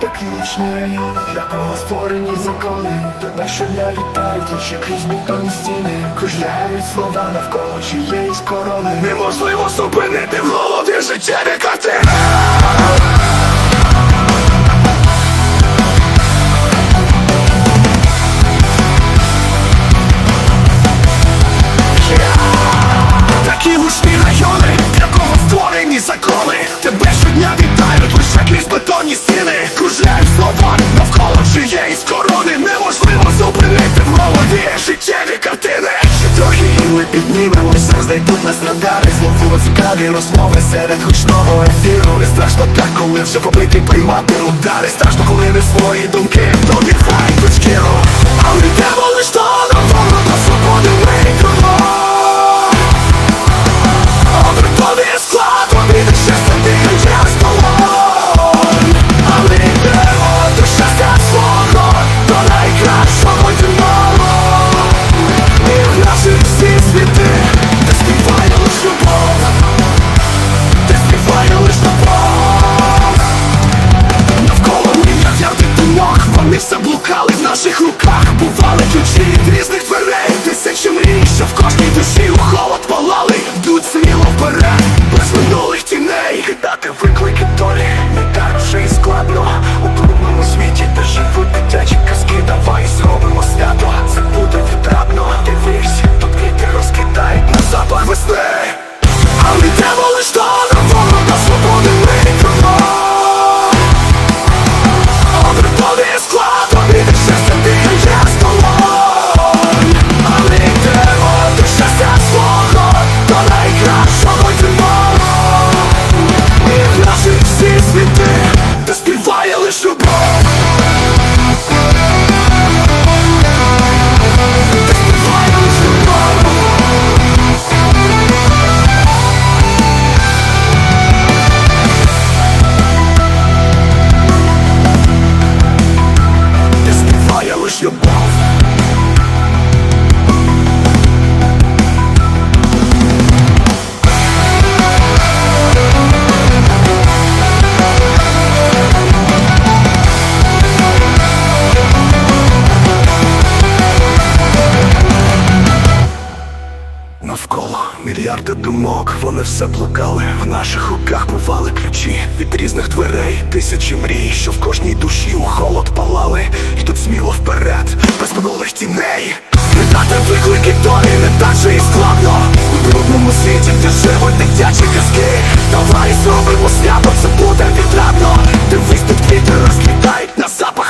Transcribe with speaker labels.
Speaker 1: такі вічний Для кого створені закони. Тебе щодня літають лише крізь бетонні стіни. Кружляють слова навколо чиєїсь корони. Неможливо зупинити в голові життєві картини і піднімемося, знайдуть нас радари Знову цікаві розмови серед гучного ефіру. Не страшно так, коли вже побитий приймати удари. Страшно, коли не свої думки долі, не так вже і складно мільярди думок, вони все блукали, в наших руках бували ключі. Від різних дверей, тисячі мрій, що в кожній душі у холод палали, І тут сміло вперед, без минулих тіней. Не так та виклики долі, не так же і складно. У трудному світі, де живуть дитячі казки. Давай зробимо свято, це буде відрадно. Дивись, тут квіти розквітають на запах